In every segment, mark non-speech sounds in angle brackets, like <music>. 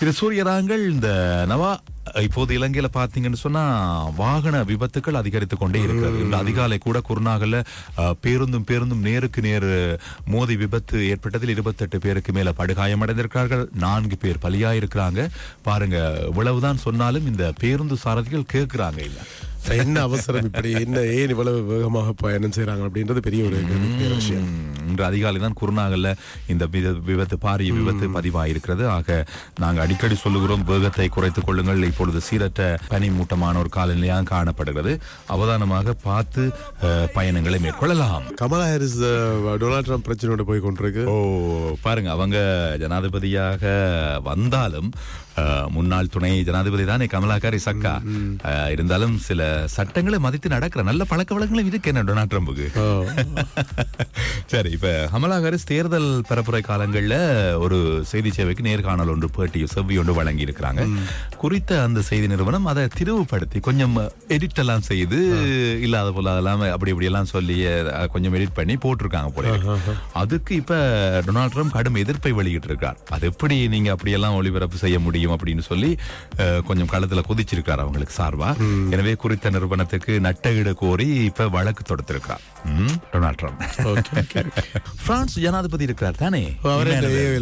இது சூரியராங்கள் இந்த நவா இப்போது இலங்கையில பாத்தீங்கன்னு சொன்னா வாகன விபத்துக்கள் அதிகரித்து கொண்டே இருக்கிறது அதிகாலை கூட குருநாகல்ல பேருந்தும் பேருந்தும் நேருக்கு நேர் மோதி விபத்து ஏற்பட்டதில் இருபத்தெட்டு பேருக்கு மேல படுகாயமடைந்திருக்கிறார்கள் நான்கு பேர் பலியாயிருக்கிறாங்க. பாருங்க இவ்வளவுதான் சொன்னாலும் இந்த பேருந்து சாரதிகள் கேட்கிறாங்க இல்ல. என்ன அவசரம் இப்படி? என்ன ஏன் இவ்வளவு வேகமாக பயணம் செய்றாங்க அப்படின்றது பெரிய ஒரு விஷயம் இன்று அதிகாலை தான் குருநாகல்ல இந்த விபத்து பாரிய விபத்து பதிவாயிருக்கிறது. ஆக நாங்க அடிக்கடி சொல்லுகிறோம் வேகத்தை குறைத்துக் கொள்ளுங்கள். இப்பொழுது சீரற்ற பனிமூட்டமான ஒரு காலநிலையாக காணப்படுகிறது. அவதானமாக பார்த்து பயணங்களை மேற்கொள்ளலாம். கமலா ஹாரிஸ் டொனால்ட் ட்ரம்ப் பிரச்சனையோட போய் கொண்டிருக்கு. ஓ பாருங்க அவங்க ஜனாதிபதியாக வந்தாலும் முன்னாள் துணை ஜனாதிபதி தானே கமலா ஹாரிஸ் அக்கா அஹ், இருந்தாலும் சில சட்டங்களை மதித்து நடக்கிற நல்ல பழக்க வழக்கங்களும் இருக்கு என்ன டொனால்ட் ட்ரம்புக்கு. சரி இப்ப கமலா ஹாரிஸ் தேர்தல் பரப்புரை காலங்கள்ல ஒரு செய்தி சேவைக்கு நேர்காணல் ஒன்று பேட்டி செவ்வி ஒன்று வழங்கி இருக்கிறாங்க குறித்த அந்த செய்தி நிறுவனம் அதை திருவுபடுத்தி கொஞ்சம் எடிட் எல்லாம் செய்து இல்லாத போல அதெல்லாம் அப்படி இப்படி எல்லாம் சொல்லி கொஞ்சம் எடிட் பண்ணி போட்டிருக்காங்க போல. அதுக்கு இப்ப டொனால்ட் ட்ரம்ப் கடும் எதிர்ப்பை வெளியிட்டு இருக்கார் அது எப்படி நீங்க அப்படியெல்லாம் ஒளிபரப்பு செய்ய முடியும் அப்படின்னு சொல்லி கொஞ்சம் களத்துல குதிச்சிருக்கார் அவங்களுக்கு சார்பா எனவே குறித்த நிறுவனத்துக்கு நட்டஈடு கோரி இப்ப வழக்கு தொடுத்திருக்கார் டொனால்ட் ட்ரம்ப். பிரான்ஸ் ஜனாதிபதி இருக்கிறார் தானே? அவரே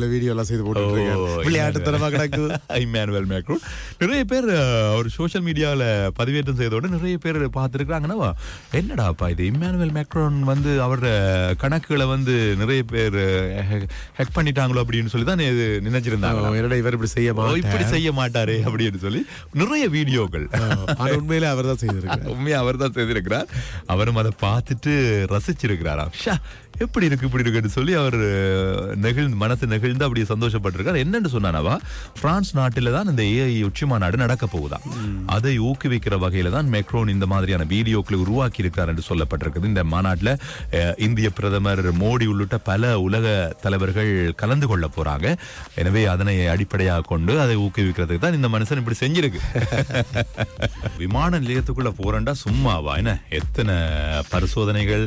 வீடியோ எல்லாம் செய்து போட்டு ஓ, விளையாட்டுத்தனமா கிடக்குது இம்மானுவேல் <laughs> மேக்ரோன் நிறைய பேர் அவர் சோஷியல் மீடியால பதிவேற்றம் செய்தோட நிறைய பேர் பார்த்துருக்காங்கன்னா என்னடாப்பா இது? இம்மானுவேல் மேக்ரோன் வந்து அவர் கணக்குகளை வந்து நிறைய பேர் ஹேக் பண்ணிட்டாங்களோ அப்படின்னு சொல்லி தான் இது நினைச்சிருந்தாங்க என்னடா இவர் இப்படி செய்ய இப்படி செய்ய மாட்டாரே அப்படின்னு சொல்லி நிறைய வீடியோக்கள். உண்மையிலே அவர் தான் செய்திருக்காரு <laughs> உண்மையா அவர் தான் செய்திருக்கிறார். அவரும் அதை பார்த்துட்டு ரசிச்சிருக்கிறாராம். ஷா எப்படி இருக்கு இப்படி இருக்குன்னு சொல்லி அவர் நெகிழ்ந்து மனசு நெகிழ்ந்து அப்படியே சந்தோஷப்பட்டிருக்கார். என்னன்னு சொன்னானவா பிரான்ஸ் நாட்டில தான் இந்த ஏஐ உச்சி மாநாடு நடக்க போகுதாம். அதை ஊக்குவிக்கிற வகையில தான் மெக்ரோன் இந்த மாதிரியான வீடியோக்களை உருவாக்கி இருக்கார் என்று சொல்லப்பட்டிருக்குது. இந்த மாநாட்டுல இந்திய பிரதமர் மோடி உள்ளிட்ட பல உலக தலைவர்கள் கலந்து கொள்ள போறாங்க. எனவே அதனை அடிப்படையாக கொண்டு அதை ஊக்குவிக்கிறதுக்கு தான் இந்த மனுஷன் இப்படி செஞ்சிருக்கு. <laughs> விமான நிலையத்துக்குள்ள போறேன்டா சும்மாவா? என்ன எத்தனை பரிசோதனைகள்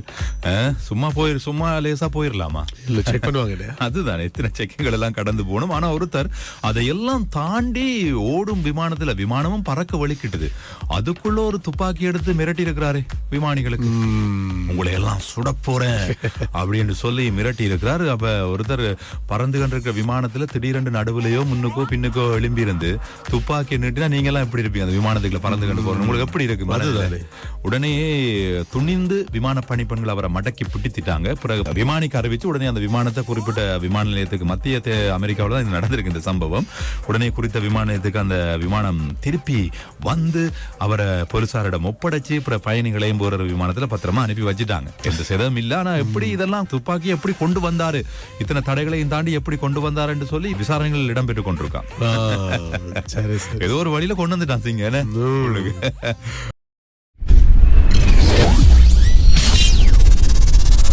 சும்மா போயிரு சும்மா லேசா போயிடலாமா இல்ல செக் பண்ணுவாங்க <laughs> அதுதான் எத்தனை செக்கிங்கள் எல்லாம் கடந்து போகணும். ஆனா ஒருத்தர் அதையெல்லாம் தாண்டி ஓடும் விமானத்துல விமானமும் பறக்க வலிக்கிட்டுது அதுக்குள்ள ஒரு துப்பாக்கி எடுத்து மிரட்டி இருக்கிறாரு விமானிகளுக்கு. உங்களை எல்லாம் சுட போறேன் <laughs> அப்படின்னு சொல்லி மிரட்டி இருக்கிறாரு அப்ப ஒருத்தர் பறந்து கொண்டிருக்கிற விமானத்துல திடீரென்று நடுவுலயோ முன்னுக்கோ பின்னுக்கோ எழும்பி இருந்து துப்பாக்கி நிட்டுனா நீங்க எல்லாம் எப்படி இருப்பீங்க? அந்த விமானத்துக்குள்ள பறந்து கொண்டு போறோம் உங்களுக்கு எப்படி இருக்கு? உடனே துணிந்து விமான பணிப்பெண்கள் அவரை மடக்கி பிடித்திட்டாங்க பிறகு விமானிக்கு அறிவிச்சு உடனே அந்த விமானத்தை குறிப்பிட்ட விமான நிலையத்துக்கு மத்திய அமெரிக்காவுல தான் இது நடந்திருக்கு இந்த சம்பவம். உடனே குறித்த விமான நிலையத்துக்கு அந்த விமானம் திருப்பி வந்து அவரை போலீசாரிடம் ஒப்படைச்சு அப்புறம் பயணிகளையும் போற விமானத்துல பத்திரமா அனுப்பி வச்சுட்டாங்க. எந்த சேதம் இல்ல. ஆனா எப்படி இதெல்லாம் துப்பாக்கி எப்படி கொண்டு வந்தாரு? இத்தனை தடைகளையும் தாண்டி எப்படி கொண்டு வந்தாருன்னு சொல்லி விசாரணைகள் இடம்பெற்று கொண்டிருக்கான். ஏதோ ஒரு வழியில கொண்டு வந்துட்டான் சிங்க.